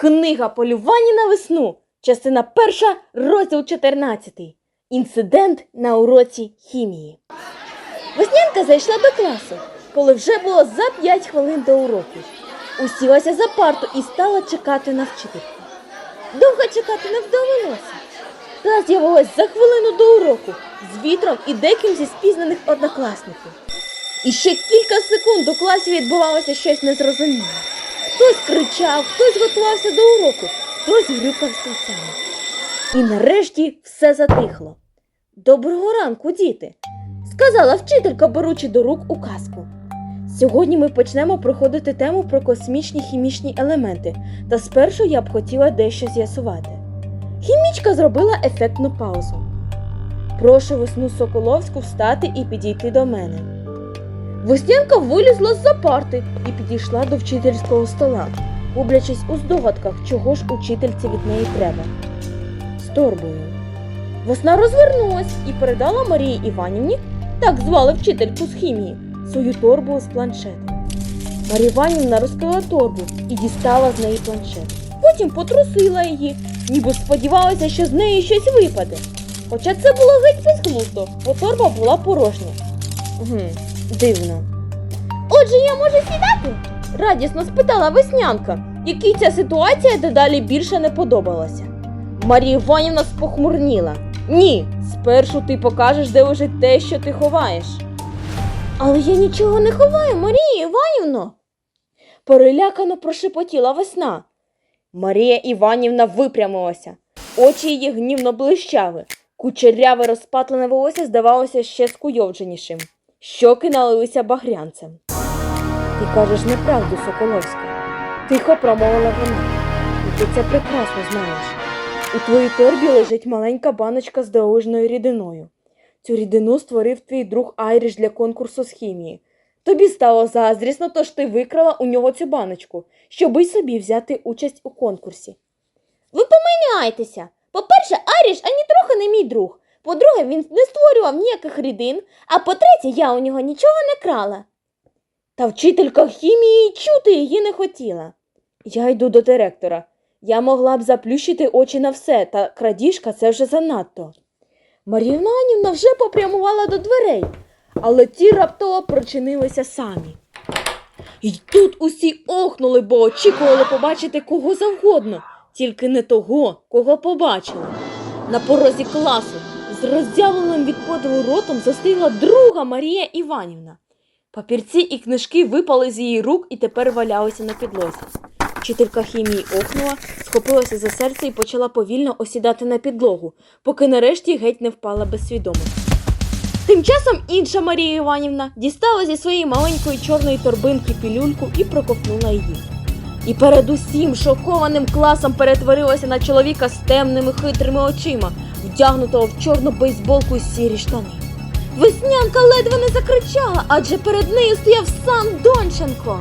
Книга полювання на весну. Частина перша, розділ 14. Інцидент на уроці хімії. Веснянка зайшла до класу, коли вже було за 5 хвилин до уроку. Усілася за парту і стала чекати на вчительку. Довго чекати не вдовелося. Та з'явилась за хвилину до уроку з вітром і деким зі спізнаних однокласників. І ще кілька секунд у класі відбувалося щось незрозуміле. Хтось кричав, хтось готувався до уроку, хтось грюкав стільцями. І нарешті все затихло. Доброго ранку, діти! сказала вчителька, беручи до рук указку. Сьогодні ми почнемо проходити тему про космічні хімічні елементи, та спершу я б хотіла дещо з'ясувати. Хімічка зробила ефектну паузу. Прошу весну Соколовську встати і підійти до мене. Веснянка вилізла з-за парти і підійшла до вчительського стола, гублячись у здогадках, чого ж учительці від неї треба. З торбою. Весна розвернулась і передала Марії Іванівні, так звали вчительку з хімії, свою торбу з планшетом. Марія Іванівна розкрила торбу і дістала з неї планшет. Потім потрусила її, ніби сподівалася, що з неї щось випаде. Хоча це було геть безглуздо, бо торба була порожня. Гм, дивно. Отже, я можу сідати? радісно спитала веснянка, якій ця ситуація дедалі більше не подобалася. Марія Іванівна спохмурніла. Ні, спершу ти покажеш, де лежить те, що ти ховаєш. Але я нічого не ховаю, Марія Іванівно. Перелякано прошепотіла весна. Марія Іванівна випрямилася. Очі її гнівно блищали. Кучеряве розпатлене волосся здавалося ще скуйовдженішим. Щоки налилися багрянцем. Ти кажеш неправду, Соколовська. Тихо промовила вона. І ти це прекрасно знаєш. У твоїй торбі лежить маленька баночка з дорожньою рідиною. Цю рідину створив твій друг Айріш для конкурсу з хімії. Тобі стало заздрісно, тож ти викрала у нього цю баночку, щоби собі взяти участь у конкурсі. Ви помиляєтеся. По-перше, Айріш ані трохи не мій друг. По-друге, він не створював ніяких рідин, а по-третє, я у нього нічого не крала. Та вчителька хімії чути її не хотіла. Я йду до директора. Я могла б заплющити очі на все, та крадіжка це вже занадто. Марія Іванівна вже попрямувала до дверей, але ті раптово прочинилися самі. І тут усі охнули, бо очікували побачити кого завгодно, тільки не того, кого побачили. На порозі класу з роззявленим від подиву ротом застигла друга Марія Іванівна. Папірці і книжки випали з її рук і тепер валялися на підлозі. Вчителька хімії охнула, схопилася за серце і почала повільно осідати на підлогу, поки нарешті геть не впала без свідомості. Тим часом інша Марія Іванівна дістала зі своєї маленької чорної торбинки пілюльку і проковтнула її. І перед усім шокованим класом перетворилася на чоловіка з темними хитрими очима, вдягнутого в чорну бейсболку і сірі штани. Веснянка ледве не закричала, адже перед нею стояв сам Донченко.